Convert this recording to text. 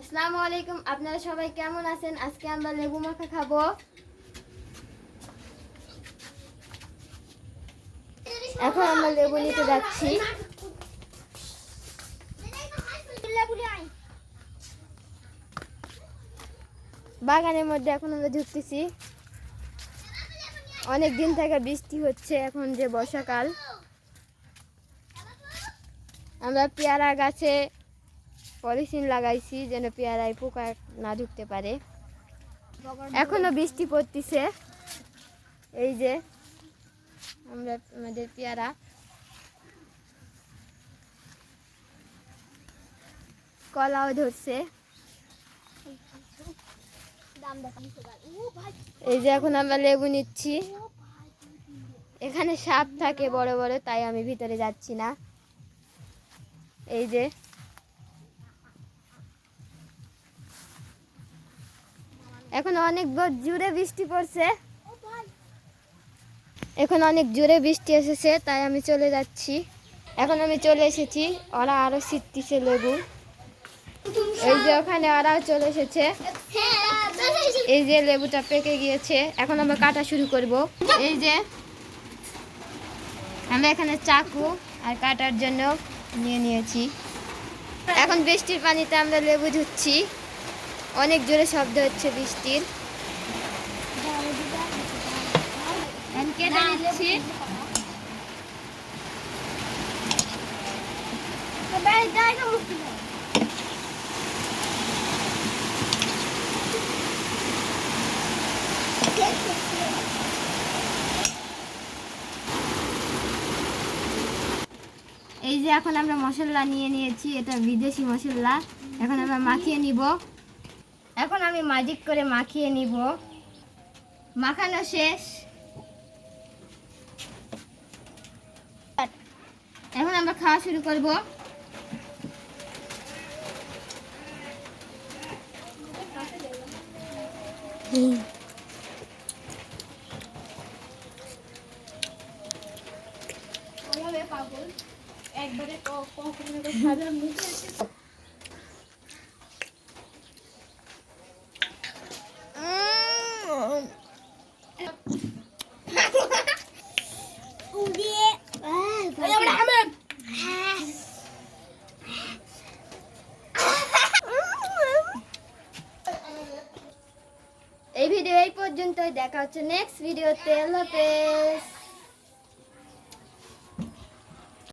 আসসালামু আলাইকুম, আপনারা সবাই কেমন আছেন? আজকে আমরা লেবু মাখা খাব। এখন আমরা লেবু নিতে যাচ্ছি। বাগানের মধ্যে এখন আমরা ঢুকতেছি। অনেক দিন থেকে বৃষ্টি হচ্ছে এখন যে বর্ষাকাল। আমরা পেয়ারা গাছে পলিথিন লাগাইছি যেন পেয়ারায় পোকা না ঢুকতে পারে। এখনও বৃষ্টি পড়তিছে। এই যে আমরা আমাদের পেয়ারা। কলাও ধরছে। এই যে এখন আমরা লেবু নিচ্ছি। এখানে সাপ থাকে বড় বড় তাই আমি ভিতরে যাচ্ছি না। এই যে এখন অনেক জোরে বৃষ্টি পড়ছে। এখন অনেক জোরে বৃষ্টি এসেছে, তাই আমি চলে যাচ্ছি। এখন আমি চলে এসেছি, ওরা আরও ছিটতিছে লেবু। এই যে ওখানে ওরাও চলে এসেছে। এই যে লেবুটা পেকে গিয়েছে, এখন আমরা কাটা শুরু করব। এই যে আমরা এখানে চাকু আর কাটার জন্য নিয়ে নিয়েছি। এখন বৃষ্টির পানিতে আমরা লেবু ধুচ্ছি। অনেক জোরে শব্দ হচ্ছে বৃষ্টির। এই যে এখন আমরা মশলা নিয়ে নিয়েছি এটা বিদেশি মশলা। এখন আমরা মাখিয়ে নিব। এখন আমি ম্যাজিক করে মাখিয়ে নিব। মাখানো শেষ। এখন আমরা খাওয়া শুরু করব। এই ভিডিও এই পর্যন্তই দেখা হচ্ছে নেক্সট ভিডিওতে আল্লাহ হাফেজ।